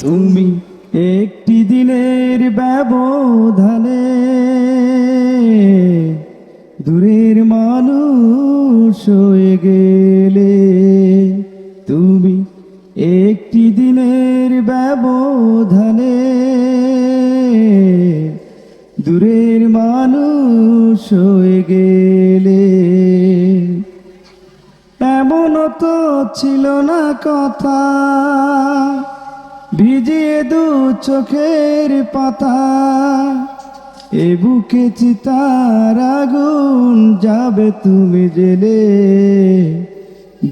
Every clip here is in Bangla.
তুমি একটি দিনের ব্যবধানে দূরের মানুষ হয়ে গেলে, তুমি একটি দিনের ব্যবধানে দূরের মানুষ হয়ে গেলে। এমন তো ছিল না কথা। ভিজিয়ে দু চোখের পাতা, এ বুকে চিতার আগুন যাবে তুমি জেলে।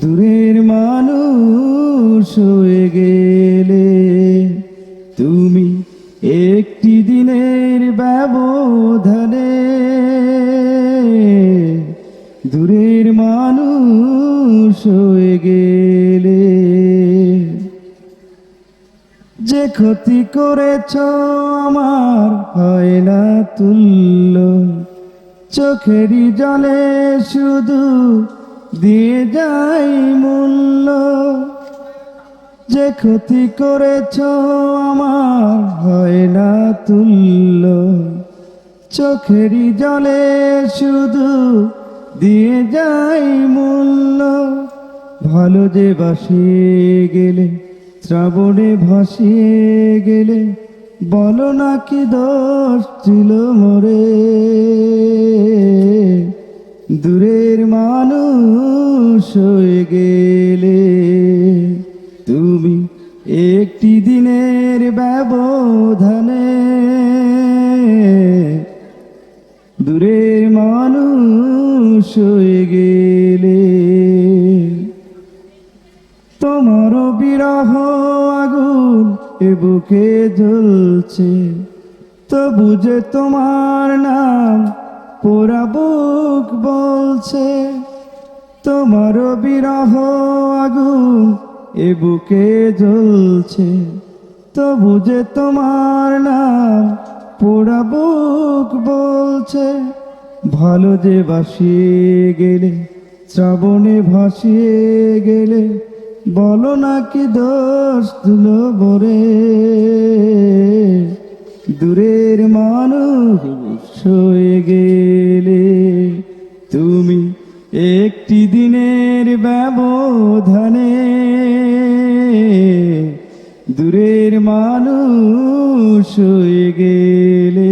দূরের মানুষ হয়ে গেলে তুমি একটি দিনের ব্যবধানে। দূরের মানুষ হয়ে গেলে যে ক্ষতি করেছ আমার হয় না তুল্য। চোখেরই জলে শুধু দিয়ে যাই মূল্য। যে ক্ষতি করেছ আমার হয় না তুল্য। চোখেরই জলে শুধু দিয়ে যাই মূল্য। ভালো যে বাসিয়ে গেলে শ্রাবণে ভাসিয়ে গেলে বলো না কি দোষ ছিল মরে। দূরের মানুষ হয়ে গেলে তুমি একটি দিনের ব্যবধানে। দূরের মানুষ হয়ে গেলে তোমার বিরহ আগুন এ বুকে জ্বলছে। তবু যে তোমার নাম পোড়া বুক বলছে তোমার বিরহ আগুন এ বুকে জ্বলছে। তবু যে তোমার নাম পোড়া বুক বলছে, ভালো যে বাসিয়ে গেলে, শ্রাবণে ভাসিয়ে গেলে বলো না কি দোষ তুলো বরে দূরের মানুষ হয়ে গেলে তুমি একটি দিনের ব্যবধানে। দূরের মানুষ হয়ে গেলে